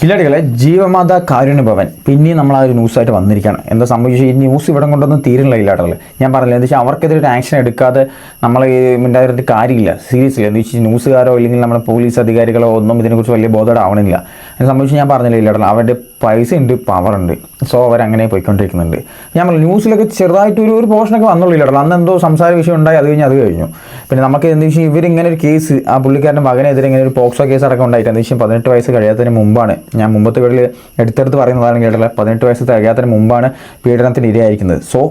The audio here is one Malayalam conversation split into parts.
കില്ലടികളെ ജീവമാത കാരുണ്യ ഭവൻ പിന്നെയും നമ്മൾ ആ ഒരു ന്യൂസായിട്ട് വന്നിരിക്കുകയാണ്. എന്താ സംഭവിച്ചു ഈ ന്യൂസ് ഇവിടെ കൊണ്ടൊന്നും തീരുന്നില്ല ഇല്ലാട്ടല്ലേ ഞാൻ പറഞ്ഞില്ല എന്താ വെച്ചാൽ അവർക്കെതിരെ ആക്ഷൻ എടുക്കാതെ നമ്മൾ മിണ്ടാതിരുന്നിട്ട് കാര്യമില്ല. സീരിയസ്ലി എന്താ വെച്ചാൽ ന്യൂസുകാരോ അല്ലെങ്കിൽ നമ്മുടെ പോലീസ് അധികാരികളോ ഒന്നും ഇതിനെക്കുറിച്ച് വലിയ ബോധമാവണില്ല അത് സംബന്ധിച്ച് ഞാൻ പറഞ്ഞില്ല ഇല്ലാട്ടല്ല അവരുടെ പൈസ ഉണ്ട് പവർ ഉണ്ട്. സോ അവരങ്ങനെ പോയിക്കൊണ്ടിരിക്കുന്നുണ്ട്. ഞാൻ പറഞ്ഞു ന്യൂസിലൊക്കെ ചെറുതായിട്ട് ഒരു ഒരു പോർഷനൊക്കെ വന്നുള്ളൂ ഇല്ലാട്ടല്ല അന്ന് എന്തോ സംസാര വിഷയം ഉണ്ടായി അത് കഴിഞ്ഞ് അത് കഴിഞ്ഞു. പിന്നെ നമുക്ക് എന്ത് വെച്ചാൽ ഇവരിങ്ങനെ ഒരു കേസ് ആ പുള്ളിക്കാരന്റെ മകനെതിരെ ഇങ്ങനെ ഒരു പോക്സോ കേസ് അടക്കം ഉണ്ടായിട്ട് എന്താ വെച്ചാൽ പതിനെട്ട് വയസ്സ് കഴിയാത്തതിന് മുമ്പാണ് ഞാൻ മുമ്പത്തെ വീട്ടിൽ എടുത്തെടുത്ത് പറയുന്നതാണ് കേട്ടില്ല പതിനെട്ട് വയസ്സ് തികയാത്തതിന് മുമ്പാണ് പീഡനത്തിന് ഇരയായിരിക്കുന്നത് സോ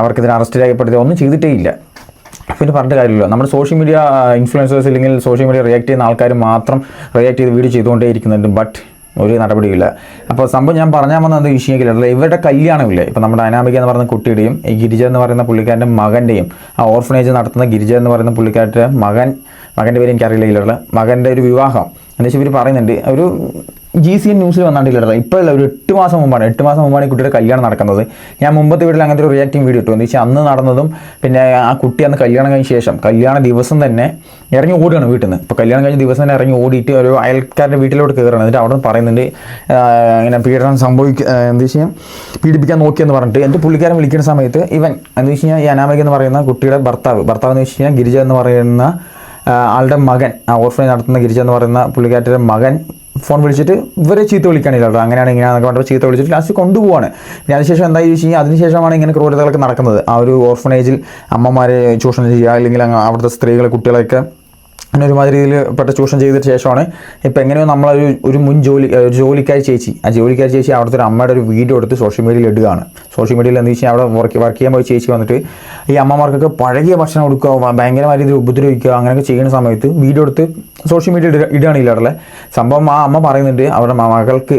അവർക്കിതിന് അറസ്റ്റ് രേഖപ്പെടുത്തി ഒന്നും ചെയ്തിട്ടേ ഇല്ല. പിന്നെ പറഞ്ഞ കാര്യമില്ല നമ്മുടെ സോഷ്യൽ മീഡിയ ഇൻഫ്ലുവൻസേഴ്സ് ഇല്ലെങ്കിൽ സോഷ്യൽ മീഡിയ റിയാക്ട് ചെയ്യുന്ന ആൾക്കാർ മാത്രം റിയാക്ട് ചെയ്ത് വീഡിയോ ചെയ്തുകൊണ്ടേ ഇരിക്കുന്നുണ്ട്. ബട്ട് ഒരു നടപടിയില്ല അപ്പോൾ സംഭവം ഞാൻ പറഞ്ഞാൽ വന്നത് വിഷയമില്ല ഇവരുടെ കല്യാണമില്ലേ? ഇപ്പോൾ നമ്മുടെ അനാമിക എന്ന് പറയുന്ന കുട്ടിയുടെയും ഈ ഗിരിജ എന്ന് പറയുന്ന പുള്ളിക്കാരന്റെ മകന്റെയും ആ ഓർഫനേജ് നടത്തുന്ന ഗിരിജ എന്ന് പറയുന്ന പുള്ളിക്കാരുടെ മകൻ മകന്റെ പേര് എനിക്കറിയില്ല ഇല്ലുള്ള മകന്റെ ഒരു വിവാഹം. എന്ന് വെച്ചാൽ ഇവർ പറയുന്നുണ്ട് ഒരു ജി സി എൻ ന്യൂസിൽ വന്നിട്ടില്ല ഇപ്പോൾ ഒരു എട്ട് മാസം മുമ്പാണ്. എട്ട് മാസം മുമ്പാണ് ഈ കുട്ടിയുടെ കല്യാണം നടക്കുന്നത്. ഞാൻ മുമ്പത്തെ വീട്ടിൽ അങ്ങനത്തെ ഒരു റിയാക്റ്റിംഗ് വീഡിയോ ഇട്ടു. എന്ന് വെച്ചാൽ അന്ന് നടന്നതും പിന്നെ ആ കുട്ടി അന്ന് കല്യാണം കഴിഞ്ഞ ശേഷം കല്യാണ ദിവസം തന്നെ ഇറങ്ങി ഓടുകയാണ് വീട്ടിൽ നിന്ന് ഇപ്പോൾ കല്യാണം കഴിഞ്ഞ ദിവസം തന്നെ ഇറങ്ങി ഓടിയിട്ട് ഒരു അയൽക്കാരുടെ വീട്ടിലോട്ട് കയറുകയാണ് എന്നിട്ട് അവിടെ പറയുന്നുണ്ട് ഇങ്ങനെ പീഡനം സംഭവിക്കുക എന്താ വെച്ച് കഴിഞ്ഞാൽ പീഡിപ്പിക്കാൻ നോക്കിയെന്ന് പറഞ്ഞിട്ട് എന്റെ പുള്ളിക്കാരൻ വിളിക്കുന്ന സമയത്ത് ഇവൻ എന്താ വെച്ച് കഴിഞ്ഞാൽ ഈ അനാമിക എന്ന് പറയുന്ന കുട്ടിയുടെ ഭർത്താവ് ഭർത്താവ് എന്ന് വെച്ച് കഴിഞ്ഞാൽ ഗിരിജ എന്ന് പറയുന്ന ആളുടെ മകൻ ആ ഓർഫനേജ് നടത്തുന്ന ഗിരിജ എന്ന് പറയുന്ന പുള്ളിക്കാരുടെ മകൻ ഫോൺ വിളിച്ചിട്ട് ഇവരെ ചീത്ത വിളിക്കാനില്ല കേട്ടോ അങ്ങനെയാണ് ഇങ്ങനെയാണെന്നൊക്കെ പറഞ്ഞിട്ട് ചീത്ത വിളിച്ചിട്ട് ലാസ്റ്റ് കൊണ്ടുപോവാണ്. പിന്നെ അതിനുശേഷം എന്താ ചോദിച്ചു കഴിഞ്ഞാൽ അതിനുശേഷമാണ് ഇങ്ങനെ ക്രൂരതകളൊക്കെ നടക്കുന്നത്. ആ ഒരു ഓർഫനേജിൽ അമ്മമാരെ ചൂഷണം ചെയ്യുക അല്ലെങ്കിൽ അവിടുത്തെ സ്ത്രീകളെ കുട്ടികളെയൊക്കെ അങ്ങനെ ഒരുമാതിരി പെട്ട ചൂഷണം ചെയ്തിട്ട് ശേഷമാണ് ഇപ്പം എങ്ങനെയോ നമ്മളൊരു ഒരു മുൻ ജോലി ഒരു ജോലിക്കാരി ചേച്ചി ആ ജോലിക്കാരി ചേച്ചി അവിടുത്തെ ഒരു അമ്മയുടെ ഒരു വീഡിയോ എടുത്ത് സോഷ്യൽ മീഡിയയിൽ ഇടുകയാണ്. സോഷ്യൽ മീഡിയയിൽ എന്താ വെച്ചാൽ അവിടെ വർക്ക് വർക്ക് ചെയ്യാൻ പോയി ചേച്ചി വന്നിട്ട് ഈ അമ്മമാർക്കൊക്കെ പഴകിയ ഭക്ഷണം കൊടുക്കുക ഭയങ്കരമായ രീതിയിൽ ഉപദ്രവിക്കുക അങ്ങനെയൊക്കെ ചെയ്യുന്ന സമയത്ത് വീഡിയോ എടുത്ത് സോഷ്യൽ മീഡിയയിൽ ഇടുകയാണ് ഇല്ലാടല്ലേ സംഭവം ആ അമ്മ പറയുന്നുണ്ട് അവരുടെ മകൾക്ക്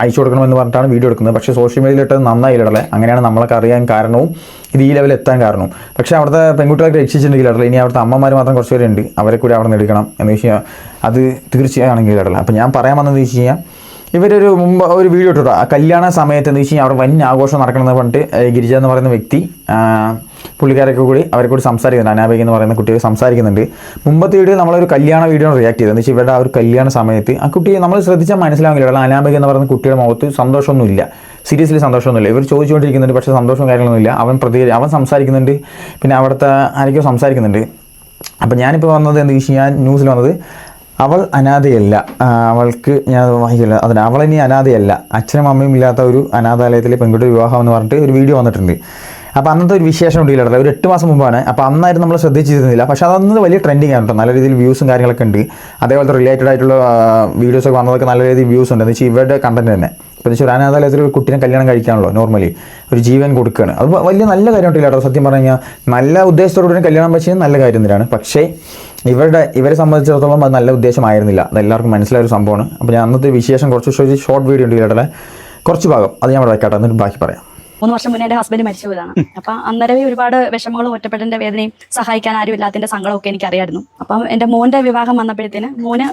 അയച്ചു കൊടുക്കണമെന്ന് പറഞ്ഞിട്ടാണ് വീഡിയോ എടുക്കുന്നത്. പക്ഷേ സോഷ്യൽ മീഡിയയിൽ ഇട്ടത് നന്നായില്ലടല്ലേ അങ്ങനെയാണ് നമ്മളൊക്കെ അറിയാൻ കാരണവും ഇത് ഈ ലെവലിൽ എത്താൻ കാരണവും. പക്ഷേ അവിടുത്തെ പെൺകുട്ടികളൊക്കെ രക്ഷിച്ചിട്ടുണ്ടെങ്കിൽ ഇടല്ലേ ഇനി അവിടുത്തെ അമ്മമാർ മാത്രം കുറച്ച് പേരുണ്ട്. അവരെ കൂടി അവിടെ നിന്ന് എടുക്കണം എന്ന് വെച്ച് കഴിഞ്ഞാൽ അത് തീർച്ചയായും ആണെങ്കിൽ ഇടല്ലേ അപ്പോൾ ഞാൻ പറയാൻ വന്നതെന്ന് വെച്ച് കഴിഞ്ഞാൽ ഇവരൊരു മുമ്പ് ഒരു വീഡിയോ ഇട്ടോ കല്യാണ സമയത്ത് എന്ന് വെച്ച് കഴിഞ്ഞാൽ അവിടെ വൻ ആഘോഷം നടക്കണമെന്ന് പറഞ്ഞിട്ട് ഗിരിജ എന്ന് പറയുന്ന വ്യക്തി പുള്ളിക്കാരൊക്കെ കൂടി അവരെ കൂടി സംസാരിക്കുന്നുണ്ട്. അനാബേഗ് എന്ന് പറയുന്ന കുട്ടികൾ സംസാരിക്കുന്നുണ്ട്. മുമ്പത്തെ വീഡിയോ നമ്മളൊരു കല്യാണ വീഡിയോ റിയാക്ട് ചെയ്തത്. എന്ന് വെച്ചാൽ ഇവരുടെ ആ ഒരു കല്യാണ സമയത്ത് ആ കുട്ടിയെ നമ്മൾ ശ്രദ്ധിച്ചാൽ മനസ്സിലാവില്ല അനാബേഗ് എന്ന് പറയുന്ന കുട്ടിയുടെ മുഖത്ത് സന്തോഷമൊന്നുമില്ല. സീരിയസ്ലി സന്തോഷമൊന്നുമില്ല. ഇവർ ചോദിച്ചുകൊണ്ടിരിക്കുന്നുണ്ട്. പക്ഷേ സന്തോഷം കാര്യങ്ങളൊന്നുമില്ല. അവൻ പ്രതി അവൻ സംസാരിക്കുന്നുണ്ട്. പിന്നെ അവിടുത്തെ ആരൊക്കെയോ സംസാരിക്കുന്നുണ്ട്. അപ്പം ഞാനിപ്പോൾ വന്നത് എന്ന് വെച്ച് കഴിഞ്ഞാൽ ന്യൂസിൽ വന്നത് അവൾ അനാഥയല്ല. അവൾക്ക് ഞാൻ വായിക്കില്ല അതിന് അവൾ ഇനി അനാഥയല്ല. അച്ഛനും അമ്മയും ഇല്ലാത്ത ഒരു അനാഥാലയത്തിലെ പെൺകുട്ടി വിവാഹം എന്ന് പറഞ്ഞിട്ട് ഒരു വീഡിയോ വന്നിട്ടുണ്ട്. അപ്പോൾ അന്നത്തെ ഒരു വിശേഷം ഉണ്ടല്ലോ ഒരു എട്ട് മാസം മുമ്പാണ്. അപ്പോൾ അന്നായിരുന്നു നമ്മൾ ശ്രദ്ധിച്ചിരുന്നില്ല. പക്ഷേ അതന്ന് വലിയ ട്രെൻഡിങ് ആണ് കേട്ടോ. നല്ല രീതിയിൽ വ്യൂസും കാര്യങ്ങളൊക്കെ ഉണ്ട്. അതേപോലത്തെ റിലേറ്റഡ് ആയിട്ടുള്ള വീഡിയോസൊക്കെ വന്നതൊക്കെ നല്ല രീതിയിൽ വ്യൂസ് ഉണ്ട്. എന്ന് വെച്ചാൽ ഇവരുടെ കണ്ടന്റ് തന്നെ. വെച്ചാൽ ഒരു അനാഥാലയത്തിൽ ഒരു കുട്ടീനെ കല്യാണം കഴിക്കാണല്ലോ നോർമലി ഒരു ജീവൻ കൊടുക്കുകയാണ് അത് വലിയ നല്ല കാര്യമായിട്ടില്ല കേട്ടോ സത്യം പറഞ്ഞു കഴിഞ്ഞാൽ നല്ല ഉദ്ദേശത്തോടുകൂടി കല്യാണം വെച്ചത് നല്ല കാര്യം തന്നെയാണ്. പക്ഷേ ഇവരുടെ ഇവരെ സംബന്ധിച്ചിടത്തോളം അത് നല്ല ഉദ്ദേശമായിരുന്നില്ല. അത് എല്ലാവർക്കും മനസ്സിലായ ഒരു സംഭവമാണ്. അപ്പോൾ ഞാൻ അന്നത്തെ വിശേഷം കുറച്ച് ഷോർട്ട് വീഡിയോ ഉണ്ട് കേട്ടല്ലേ കുറച്ച് ഭാഗം. അത് ഞാൻ അവിടെ വയ്ക്കട്ടെ. എന്നിട്ട് ബാക്കി പറയാം. മൂന്ന് വർഷം മുന്നേ എന്റെ ഹസ്ബൻഡ് മരിച്ചു പോയതാണ് അപ്പൊ അന്നേരമേ ഒരുപാട് വിഷമങ്ങളും ഒറ്റപ്പെട്ടതിന്റെ വേദനയും സഹായിക്കാൻ ആരും ഇല്ലാത്തതിന്റെ സങ്കടമൊക്കെ എനിക്കറിയായിരുന്നു. അപ്പം എന്റെ മോന്റെ വിവാഹം വന്നപ്പോഴത്തേന് മോന്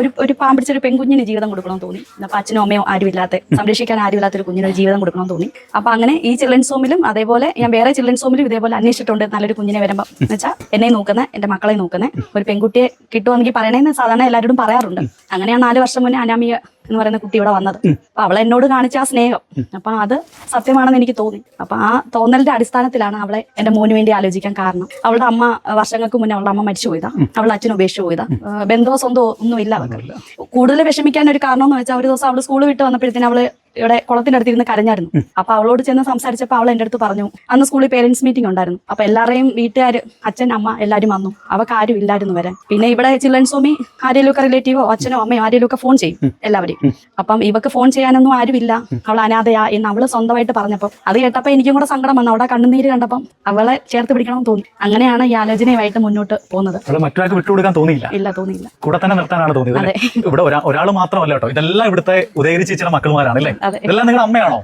ഒരു ഒരു പാമ്പിടിച്ച ഒരു പെൺകുഞ്ഞിന് ജീവിതം കൊടുക്കണമെന്ന് തോന്നി. അപ്പൊ അച്ഛനും അമ്മയോ ആരും ഇല്ലാത്ത സംരക്ഷിക്കാൻ ആരും ഇല്ലാത്ത ഒരു കുഞ്ഞിന് ജീവിതം കൊടുക്കണമെന്ന് തോന്നി. അപ്പൊ അങ്ങനെ ഈ ചിൽഡ്രൻസ് ഹോമിലും അതേപോലെ ഞാൻ വേറെ ചിൽഡ്രൻസ് ഹോമിലും ഇതേപോലെ അന്വേഷിച്ചിട്ടുണ്ട്. നല്ലൊരു കുഞ്ഞിനെ വരുമ്പോൾ എന്ന് വെച്ചാൽ എന്നെ നോക്കുന്ന എന്റെ മക്കളെ നോക്കുന്ന. ഒരു പെൺകുട്ടിയെ കിട്ടുമെന്നെങ്കിൽ പറയണേന്ന് സാധാരണ എല്ലാവരോടും പറയാറുണ്ട്. അങ്ങനെയാണ് നാല് വർഷം മുന്നേ അനാമിക എന്ന് പറയുന്ന കുട്ടി ഇവിടെ വന്നത്. അപ്പൊ അവളെ എന്നോട് കാണിച്ച ആ സ്നേഹം. അപ്പൊ അത് സത്യമാണെന്ന് എനിക്ക് തോന്നി. അപ്പൊ ആ തോന്നലിന്റെ അടിസ്ഥാനത്തിലാണ് അവളെ എന്റെ മോന് വേണ്ടി ആലോചിക്കാൻ കാരണം. അവളുടെ അമ്മ വർഷങ്ങൾക്ക് മുന്നേ അവളുടെ അമ്മ മരിച്ചു പോയതാ. അവളുടെ അച്ഛൻ ഉപേക്ഷിച്ചു പോയതാ. ബന്ധോ ബന്ധമോ സ്വന്തമോ ഒന്നും ഇല്ല അവർക്ക് കൂടുതൽ വിഷമിക്കാൻ ഒരു കാരണം എന്ന് വെച്ചാൽ ഒരു ദിവസം അവൾ സ്കൂൾ വിട്ട് വന്നപ്പോഴത്തേന് അവൾ ഇവിടെ കുളത്തിന്റെ അടുത്തിരുന്ന് കരഞ്ഞായിരുന്നു. അപ്പൊ അവളോട് ചെന്ന് സംസാരിച്ചപ്പോൾ അവൾ എന്റെ അടുത്ത് പറഞ്ഞു അന്ന് സ്കൂളിൽ പേരന്റ്സ് മീറ്റിംഗ് ഉണ്ടായിരുന്നു. അപ്പൊ എല്ലാവരെയും വീട്ടുകാർ അച്ഛൻ അമ്മ എല്ലാവരും വന്നു. അവക്ക് ആരും ഇല്ലായിരുന്നു വരാൻ. പിന്നെ ഇവിടെ ചിൽഡ്രൻസ് ഹോമി ആരെയൊക്കെ റിലേറ്റീവോ അച്ഛനോ അമ്മയോ ആരെയൊക്കെ ഫോൺ ചെയ്യും എല്ലാവരെയും. അപ്പം ഇവക്ക് ഫോൺ ചെയ്യാനൊന്നും ആരുമില്ല. അവൾ അനാഥയാ എന്ന് അവൾ സ്വന്തമായിട്ട് പറഞ്ഞപ്പോൾ അത് കേട്ടപ്പോൾ എനിക്കും കൂടെ സങ്കടം വന്നു. അവിടെ കണ്ണുനീര് കണ്ടപ്പം അവളെ ചേർത്ത് പിടിക്കണം തോന്നി. അങ്ങനെയാണ് ഈ ആലോചനയുമായിട്ട് മുന്നോട്ട് പോകുന്നത്. മറ്റൊരാൾക്ക് വിട്ടുകൊടുക്കാൻ തോന്നിയില്ല. ഇല്ല തോന്നിയില്ല. കൂടെ തന്നെ നിർത്താനാണ് തോന്നിയത് ഇവിടെ ഒരാ ഒരാൾ മാത്രമല്ല കേട്ടോ. ഇതെല്ലാം ഇവിടുത്തെ ഉദയഗിരി ചേച്ചിയുടെ മക്കളുമാരാണ് അല്ലേ. ഇതെല്ലാം നിങ്ങളുടെ അമ്മയാണോ?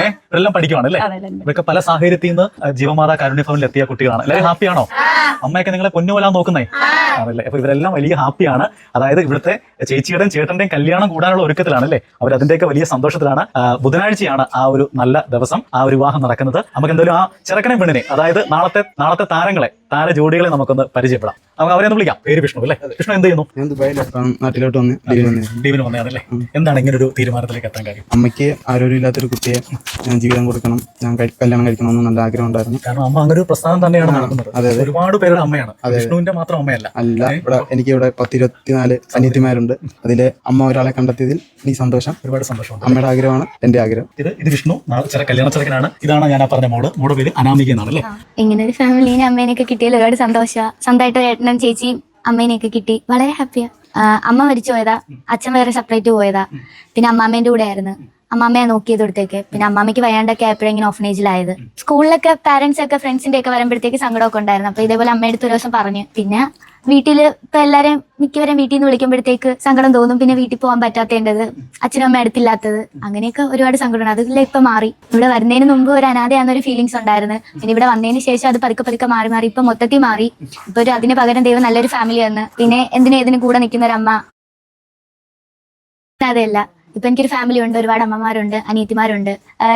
ഏഹ് ഇതെല്ലാം പഠിക്കുവാണ് അല്ലേ. ഇവരൊക്കെ പല സാഹചര്യത്തിൽ നിന്ന് ജീവമാതാ കാരുണ്യ ഭവനിൽ എത്തിയ കുട്ടികളാണ്. എല്ലാവരും ഹാപ്പിയാണോ? അമ്മയൊക്കെ നിങ്ങളെ പൊന്നുപോലാൻ നോക്കുന്നേ? ആണല്ലേ? അപ്പൊ ഇവരെല്ലാം വലിയ ഹാപ്പിയാണ്. അതായത് ഇവിടുത്തെ ചേച്ചിയുടെയും ചേട്ടന്റെയും കല്യാണം കൂടാനുള്ള ഒരുക്കത്തിലാണ് അല്ലേ? അവർ അതിന്റെയൊക്കെ വലിയ സന്തോഷത്തിലാണ്. ബുധനാഴ്ചയാണ് ആ ഒരു നല്ല ദിവസം ആ ഒരു വിവാഹം നടക്കുന്നത്. നമുക്ക് എന്തായാലും ആ ചെറുക്കനെ പെണ്ണിനെ അതായത് നാളത്തെ നാളത്തെ താരങ്ങളെ താര ജോഡികളെ നമുക്കൊന്ന് പരിചയപ്പെടാം. അവരെ ഒന്ന് വിളിക്കാം. പേര് വിഷ്ണു അല്ലേ? വിഷ്ണു എന്ത് ചെയ്യുന്നു? ഞാൻ നാട്ടിലോട്ട് വന്ന് ലീവിന് വന്നതാണല്ലേ എന്താണ് ഇങ്ങനെ ഒരു തീരുമാനത്തിലേക്ക് എത്താൻ കാര്യം? അമ്മയ്ക്ക് ആരോഗ്യമില്ലാത്തൊരു കുട്ടിയെ ഞാൻ ജീവിതം കൊടുക്കണം ഞാൻ കല്യാണം കഴിക്കണം നല്ല ആഗ്രഹം ഉണ്ടായിരുന്നു. കാരണം അമ്മ അങ്ങനെ ഒരു പ്രസ്ഥാനം തന്നെയാണ് നടക്കുന്നത്. അതെ. ഒരുപാട് പേരുടെ അമ്മയാണ്. വിഷ്ണുവിന്റെ മാത്രം അമ്മയല്ല. അല്ല ഇവിടെ എനിക്ക് ഇവിടെ പത്തിരുപത്തിനാല് അനിയത്തിമാരുണ്ട്. അതിലെ അമ്മ ഒരാളെ കണ്ടെത്തിയതിൽ എനിക്ക് സന്തോഷം. ഒരുപാട് സന്തോഷം അമ്മയുടെ ആഗ്രഹമാണ് എന്റെ ആഗ്രഹം. ഇത് ഇത് വിഷ്ണു നാളെ ചില കല്യാണ ചെറുക്കനാണ് ഇതാണ് ഞാൻ പറഞ്ഞ മോൾ. മോടെ പേര് അനാമിക എന്നാണ് അല്ലേ? ഇങ്ങനെ ഒരു ഫാമിലിനെ അമ്മേനൊക്കെ കിട്ടിയാൽ ഒരുപാട് സന്തോഷം സ്വന്തമായിട്ട് ഒരു ഏട്ടനും ചേച്ചിയും അമ്മേനെയൊക്കെ കിട്ടി. വളരെ ഹാപ്പിയാ അമ്മ മരിച്ചു പോയതാ. അച്ഛൻ വേറെ സെപ്പറേറ്റ് പോയതാ. പിന്നെ അമ്മാമ്മേന്റെ കൂടെ ആയിരുന്നു. അമ്മാമ്മയെ നോക്കിയത് കൊടുത്തേക്ക് പിന്നെ അമ്മാമ്മയ്ക്ക് വയ്യാണ്ടൊക്കെ എപ്പോഴെങ്കിലും ഓഫനേജിലായത് സ്കൂളിലൊക്കെ പാരന്റ്സ് ഒക്കെ ഫ്രണ്ട്സിന്റെ ഒക്കെ വരുമ്പോഴത്തേക്ക് സങ്കടമൊക്കെ ഉണ്ടായിരുന്നു. അപ്പൊ ഇതേപോലെ അമ്മയുടെ അടുത്ത് ഒരു ദിവസം പറഞ്ഞു. പിന്നെ വീട്ടിൽ ഇപ്പൊ എല്ലാരെയും മിക്കവരും വീട്ടിൽ നിന്ന് വിളിക്കുമ്പോഴത്തേക്ക് സങ്കടം തോന്നും. പിന്നെ വീട്ടിൽ പോകാൻ പറ്റാത്തേണ്ടത് അച്ഛനും അമ്മ അടുത്തില്ലാത്തത്. അങ്ങനെയൊക്കെ ഒരുപാട് സങ്കടമാണ് അതില്ല ഇപ്പൊ മാറി. ഇവിടെ വരുന്നതിന് മുമ്പ് ഒരു അനാഥയാന്നൊരു ഫീലിങ്സ് ഉണ്ടായിരുന്നു. പിന്നെ ഇവിടെ വന്നതിന് ശേഷം അത് പതുക്കെ പതുക്കെ മാറി മാറി. ഇപ്പൊ മൊത്തത്തിൽ മാറി. ഇപ്പൊ ഒരു അതിന് പകരം ദൈവം നല്ലൊരു ഫാമിലി വന്ന് പിന്നെ എന്തിനും ഏതിനും കൂടെ നിൽക്കുന്ന ഒരു അമ്മ. അതെയല്ല ഇപ്പൊ എനിക്കൊരു ഫാമിലി ഉണ്ട് ഒരുപാട് അമ്മമാരുണ്ട് അനിയത്തിമാരുണ്ട്.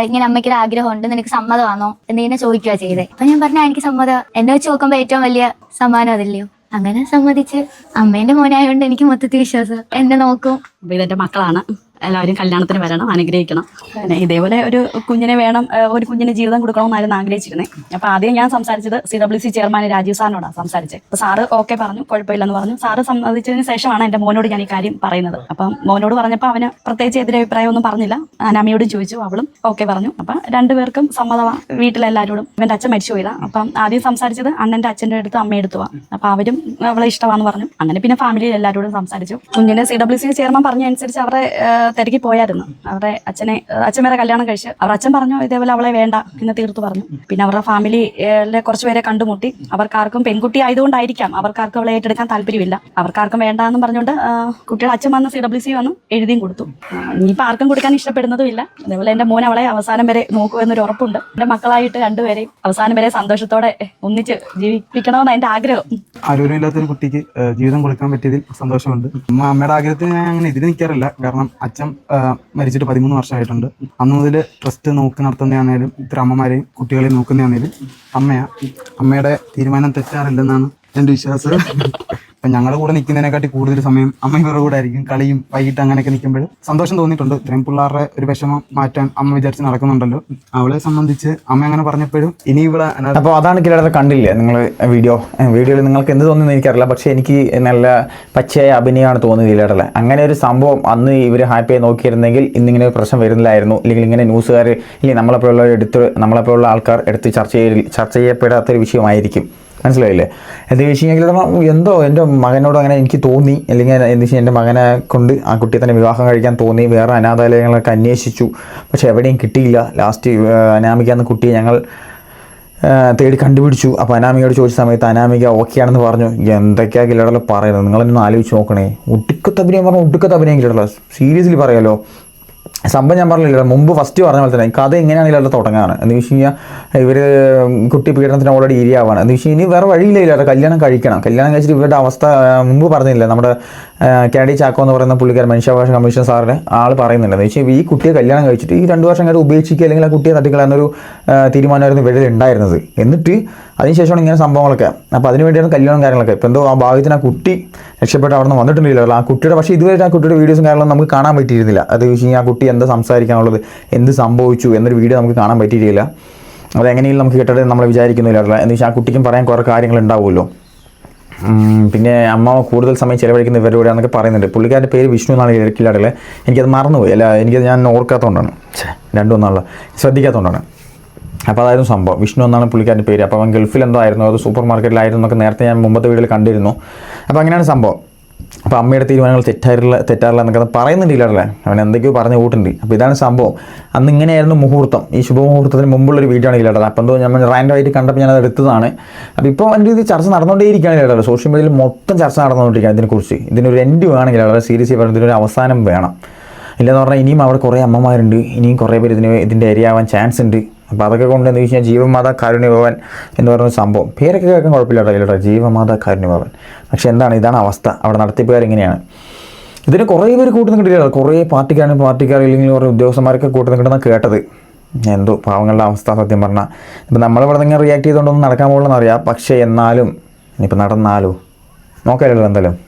ഇങ്ങനെ അമ്മയ്ക്കൊരു ആഗ്രഹമുണ്ട്. നിനക്ക് സമ്മതമാണോ? എന്ന് ഇങ്ങനെ ചോദിക്കുക ചെയ്തേ. അപ്പൊ ഞാൻ പറഞ്ഞാ എനിക്ക് സമ്മതം എന്നെ വെച്ച് നോക്കുമ്പോ ഏറ്റവും വലിയ സമ്മാനം അതില്ലയോ? അങ്ങനെ സമ്മതിച്ച് അമ്മേന്റെ മോനായോണ്ട് എനിക്ക് മൊത്തത്തിൽ വിശ്വാസം. എന്നെ നോക്കും. ഇതെന്റെ മക്കളാണ്. എല്ലാവരും കല്യാണത്തിന് വരണം അനുഗ്രഹിക്കണം. പിന്നെ ഇതേപോലെ ഒരു കുഞ്ഞിനെ വേണം ഒരു കുഞ്ഞിന് ജീവിതം കൊടുക്കണമെന്നായിരുന്നു ആഗ്രഹിച്ചിരുന്നത് അപ്പൊ ആദ്യം ഞാൻ സംസാരിച്ചത് C W C chairman Rajeev സാറിനോടാണ് സംസാരിച്ചത് അപ്പൊ സാറ് ഓക്കെ പറഞ്ഞു കുഴപ്പമില്ലെന്ന് പറഞ്ഞു. സാറ് സമ്മതിച്ചതിന് ശേഷമാണ് എന്റെ മോനോട് ഞാൻ ഈ കാര്യം പറയുന്നത്. അപ്പം മോനോട് പറഞ്ഞപ്പോൾ അവന് പ്രത്യേകിച്ച് എതിരഭിപ്രായം ഒന്നും പറഞ്ഞില്ല. അനാമിയോടും ചോദിച്ചു അവളും ഓക്കെ പറഞ്ഞു. അപ്പൊ രണ്ടുപേർക്കും സമ്മതമാണ് വീട്ടിലെല്ലാവരോടും ഇവന്റെ അച്ഛൻ മരിച്ചു പോയതാ. അപ്പം ആദ്യം സംസാരിച്ചത് അണ്ണന്റെ അച്ഛന്റെ അടുത്ത് അമ്മയെടുത്തു പോവാം അപ്പൊ അവരും അവളെ ഇഷ്ടമാണെന്ന് പറഞ്ഞു. അങ്ങനെ പിന്നെ ഫാമിലിയിൽ എല്ലാവരോടും സംസാരിച്ചു. കുഞ്ഞിനെ സി ഡബ്ല്യു സി ചെയർമാൻ പറഞ്ഞ അനുസരിച്ച് അവരെ ഏഹ്, തിരക്കി പോയായിരുന്നു. അവരുടെ അച്ഛനെ അച്ഛൻ കല്യാണം കഴിച്ച് അവർ അച്ഛൻ പറഞ്ഞു ഇതേപോലെ അവളെ വേണ്ട എന്ന് തീർത്തു പറഞ്ഞു. പിന്നെ അവരുടെ ഫാമിലിയിലെ കുറച്ചുപേരെ കണ്ടുമുട്ടി. അവർക്കാർക്കും പെൺകുട്ടി ആയതുകൊണ്ടായിരിക്കാം അവർക്കാർക്കും അവളെ ഏറ്റെടുക്കാൻ താല്പര്യമില്ല. അവർക്കാർക്കും വേണ്ട എന്ന് പറഞ്ഞുകൊണ്ട് കുട്ടികൾ അച്ഛൻ വന്ന് സി ഡബ്ല്യു സി വന്ന് എഴുതിയും കൊടുത്തു. ഇനിയിപ്പോൾ ആർക്കും കൊടുക്കാൻ ഇഷ്ടപ്പെടുന്നതും ഇല്ല അതേപോലെ എന്റെ മോൻ അവളെ അവസാനം വരെ നോക്കൂ എന്നൊരു ഉറപ്പുണ്ട്. എന്റെ മക്കളായിട്ട് രണ്ടുപേരെയും അവസാനം വരെ സന്തോഷത്തോടെ ഒന്നിച്ച് ജീവിപ്പിക്കണമെന്ന് എന്റെ ആഗ്രഹം. ആരോഗ്യമില്ലാത്തൊരു കുട്ടിക്ക് ജീവിതം കൊടുക്കാൻ പറ്റിയതിൽ സന്തോഷമുണ്ട്. അമ്മ അമ്മയുടെ ആഗ്രഹത്തിന് ഞാൻ അങ്ങനെ ഇതിൽ നിൽക്കാറില്ല കാരണം അച്ഛൻ ഏഹ്, മരിച്ചിട്ട് പതിമൂന്ന് വർഷമായിട്ടുണ്ട്. അന്ന് മുതൽ ട്രസ്റ്റ് നോക്കി നടത്തുന്നതാണേലും ഇത്ര അമ്മമാരെയും കുട്ടികളെയും നോക്കുന്നതാണേലും അമ്മയാ. അമ്മയുടെ തീരുമാനം തെറ്റാറില്ലെന്നാണ് എന്റെ വിശ്വാസം. ഞങ്ങളുടെ കൂടെ നിൽക്കുന്നതിനെക്കാട്ടി കൂടുതൽ സമയം അമ്മ കൂടെ ആയിരിക്കും. കളിയും വൈകിട്ട് അങ്ങനെയൊക്കെ നിൽക്കുമ്പോൾ സന്തോഷം തോന്നിയിട്ടുണ്ട്. ഇത്രയും പിള്ളേരുടെ ഒരു വിഷമം മാറ്റാൻ അമ്മ വിചാരിച്ച് നടക്കുന്നുണ്ടല്ലോ. അവളെ സംബന്ധിച്ച് അമ്മ അങ്ങനെ പറഞ്ഞപ്പോഴും ഇനി ഇവിടെ അപ്പോൾ അതാണ് കിലയുടെ കണ്ടില്ലേ നിങ്ങൾ വീഡിയോ? വീഡിയോയിൽ നിങ്ങൾക്ക് എന്ത് തോന്നുന്നു എനിക്കറിയില്ല. പക്ഷേ എനിക്ക് നല്ല പച്ചയായ അഭിനയമാണ് തോന്നുന്നത് കിലയുടെ അങ്ങനെ ഒരു സംഭവം അന്ന് ഇവർ ഹാപ്പിയായി നോക്കിയിരുന്നെങ്കിൽ ഇന്നിങ്ങനെ ഒരു പ്രശ്നം വരുന്നില്ലായിരുന്നു. അല്ലെങ്കിൽ ഇങ്ങനെ ന്യൂസുകാർ ഇല്ലെങ്കിൽ നമ്മളെപ്പോലുള്ള എടുത്ത് നമ്മളെപ്പോലുള്ള ആൾക്കാർ എടുത്ത് ചർച്ച ചെയ്യ ചർച്ച ചെയ്യപ്പെടാത്തൊരു വിഷയമായിരിക്കും. മനസ്സിലായില്ലേ? എന്താ വെച്ച് കഴിഞ്ഞാൽ എന്തോ എന്റെ മകനോട് അങ്ങനെ എനിക്ക് തോന്നി അല്ലെങ്കിൽ എന്താ വെച്ചാൽ എന്റെ മകനെ കൊണ്ട് ആ കുട്ടിയെ തന്നെ വിവാഹം കഴിക്കാൻ തോന്നി വേറെ അനാഥാലയങ്ങളൊക്കെ അന്വേഷിച്ചു. പക്ഷേ എവിടെയും കിട്ടിയില്ല. ലാസ്റ്റ് അനാമിക എന്ന കുട്ടിയെ ഞങ്ങൾ തേടി കണ്ടുപിടിച്ചു. അപ്പോൾ അനാമികയോട് ചോദിച്ച സമയത്ത് അനാമിക ഓക്കെ ആണെന്ന് പറഞ്ഞു. എന്തൊക്കെയാ കിലടല പറയുന്നത്? നിങ്ങളൊന്ന് ആലോചിച്ച് നോക്കണേ. ഒടുക്കത്തെ പറഞ്ഞാൽ പറഞ്ഞു ഒടുക്കത്തെ അഭിനയം കിലടല സീരിയസ്ലി പറയാലോ. സംഭവം ഞാൻ പറഞ്ഞില്ല മുമ്പ് ഫസ്റ്റ് പറഞ്ഞ പോലെ തന്നെ കഥ എങ്ങനെയാണ് ഇല്ലാത്ത തുടങ്ങാണ് എന്ന് വെച്ച് കഴിഞ്ഞാൽ ഇവർ കുട്ടി പീഡനത്തിന് ഓൾറെഡി ഇരയാവാണ്. എന്ന് വെച്ച് ഇനി വേറെ വഴിയില്ല ഇല്ലാത്ത കല്യാണം കഴിക്കണം. കല്യാണം കഴിച്ചിട്ട് ഇവരുടെ അവസ്ഥ മുമ്പ് പറഞ്ഞില്ല നമ്മുടെ കാഡി ചാക്കോ എന്ന് പറയുന്ന പുള്ളിക്കാരൻ മനുഷ്യാവകാശ കമ്മീഷൻ സാറിന് ആൾ പറയുന്നുണ്ട്. എന്ന് വെച്ചാൽ ഈ കുട്ടിയെ കല്യാണം കഴിച്ചിട്ട് ഈ രണ്ട് വർഷം കഴിഞ്ഞ് ഉപേക്ഷിക്കുക അല്ലെങ്കിൽ ആ കുട്ടിയെ തട്ടിക്കളയുന്നൊരു ഒരു തീരുമാനമായിരുന്നു ഇവരിൽ ഉണ്ടായിരുന്നത്. എന്നിട്ട് അതിനുശേഷമാണ് ഇങ്ങനെ സംഭവങ്ങളൊക്കെ. അപ്പോൾ അതിന് വേണ്ടിയാണ് കല്യാണം കാര്യങ്ങളൊക്കെ. ഇപ്പോൾ എന്തോ ആ ഭാഗ്യത്തിന് ആ കുട്ടി രക്ഷപ്പെട്ട് അവിടെ നിന്ന് വന്നിട്ടുണ്ടല്ലോ ആ കുട്ടിയുടെ പക്ഷേ ഇതുവരെ ആ കുട്ടിയുടെ വീഡിയോസും കാര്യങ്ങളും നമുക്ക് കാണാൻ പറ്റിയിരുന്നില്ല. അത് വെച്ച് ആ കുട്ടി എന്താ സംസാരിക്കാനുള്ളത് എന്ത് സംഭവിച്ചു എന്നൊരു വീഡിയോ നമുക്ക് കാണാൻ പറ്റിയിട്ടില്ല. അതെങ്ങനെയും നമുക്ക് കിട്ടട്ടെ നമ്മൾ വിചാരിക്കുന്നില്ല. എന്ന് വെച്ചാൽ ആ കുട്ടിക്കും പറയാൻ കുറേ കാര്യങ്ങൾ ഉണ്ടാവുമല്ലോ. പിന്നെ അമ്മ കൂടുതൽ സമയം ചിലവഴിക്കുന്ന ഇവരോട് എന്നൊക്കെ പറയുന്നുണ്ട്. പുള്ളിക്കാരന്റെ പേര് വിഷ്ണു എന്നാണ് ഇടയ്ക്കില്ലാടല്ലേ എനിക്കത് മറന്നുപോയി. അല്ല എനിക്കത് ഞാൻ ഓർക്കാത്തതുകൊണ്ടാണ് രണ്ടും ഒന്നാണല്ലോ. ശ്രദ്ധിക്കാത്തതുകൊണ്ടാണ് അപ്പോൾ അതായിരുന്നു സംഭവം. വിഷ്ണു എന്നാണ് പുള്ളിക്കാരന്റെ പേര്. അപ്പോൾ അവൻ ഗൾഫിൽ എന്തോ ആയിരുന്നു. അത് സൂപ്പർ മാർക്കറ്റിലായിരുന്നു എന്നൊക്കെ നേരത്തെ ഞാൻ മുമ്പത്തെ വീഡിയോയിൽ കണ്ടിരുന്നു. അപ്പോൾ അങ്ങനെയാണ് സംഭവം. അപ്പോൾ അമ്മയുടെ തീരുമാനങ്ങൾ തെറ്റാറില്ല തെറ്റാറില്ല എന്നൊക്കെ അത് പറയുന്നുണ്ടില്ലല്ലേ അവൻ എന്തൊക്കെയോ പറഞ്ഞു കൂട്ടുണ്ട് അപ്പോൾ ഇതാണ് സംഭവം. അന്ന് ഇങ്ങനെയായിരുന്നു മുഹൂർത്തം. ഈ ശുഭമുഹൂർത്തത്തിന് മുമ്പുള്ളൊരു വീഡിയോ ആണ് ഇല്ലാട്ടത് അപ്പോൾ എന്തോ ഞാൻ റാൻഡമായിട്ട് കണ്ടപ്പോൾ ഞാനത് എടുത്തതാണ്. അപ്പോൾ ഇപ്പോൾ എന്റെ ഇത് ചർച്ച നടന്നുകൊണ്ടേയിരിക്കുകയാണ് ഇല്ലാട്ടത് സോഷ്യൽ മീഡിയയിൽ മൊത്തം ചർച്ച നടന്നുകൊണ്ടിരിക്കുകയാണ് ഇതിനെക്കുറിച്ച്. ഇതിനൊരു എൻഡ് വേണമെങ്കിൽ വളരെ സീരിയസ് പറയുന്നത് ഇതിനൊരു അവസാനം വേണം. ഇല്ലെന്ന് പറഞ്ഞാൽ ഇനിയും അവിടെ കുറേ അമ്മമാരുണ്ട്. ഇനിയും കുറേ പേര് ഇതിന് ഇതിന്റെ ഏരിയ ആവാൻ ചാൻസ് ഉണ്ട്. അപ്പോൾ അതൊക്കെ കൊണ്ട് എന്ന് വെച്ചാൽ ജീവമാതാ കാരുണ്യഭവൻ എന്ന് പറയുന്ന സംഭവം. പേരൊക്കെ കേൾക്കാൻ കുഴപ്പമില്ല കേട്ടോ ജീവമാത കാരുണ്യഭവൻ. പക്ഷേ എന്താണ്? ഇതാണ് അവസ്ഥ. അവിടെ നടത്തിപ്പുകാർ ഇങ്ങനെയാണ്. ഇതിന് കുറേ പേര് കൂട്ടി നിൽക്കില്ല കുറേ പാർട്ടിക്കാരും പാർട്ടിക്കാർ ഇല്ലെങ്കിൽ കുറേ ഉദ്യോഗസ്ഥന്മാരൊക്കെ കൂട്ടി നിൽക്കണമെന്ന് കേട്ടത്. എന്തോ പാവങ്ങളുടെ അവസ്ഥ സത്യം പറഞ്ഞാൽ ഇപ്പം നമ്മളിവിടെ നിങ്ങൾ റിയാക്ട് ചെയ്തുകൊണ്ടൊന്നും നടക്കാൻ പോകണമെന്നറിയാം പക്ഷേ എന്നാലും ഇനിയിപ്പോൾ നടന്നാലോ? നോക്കാമല്ലോ എന്തായാലും.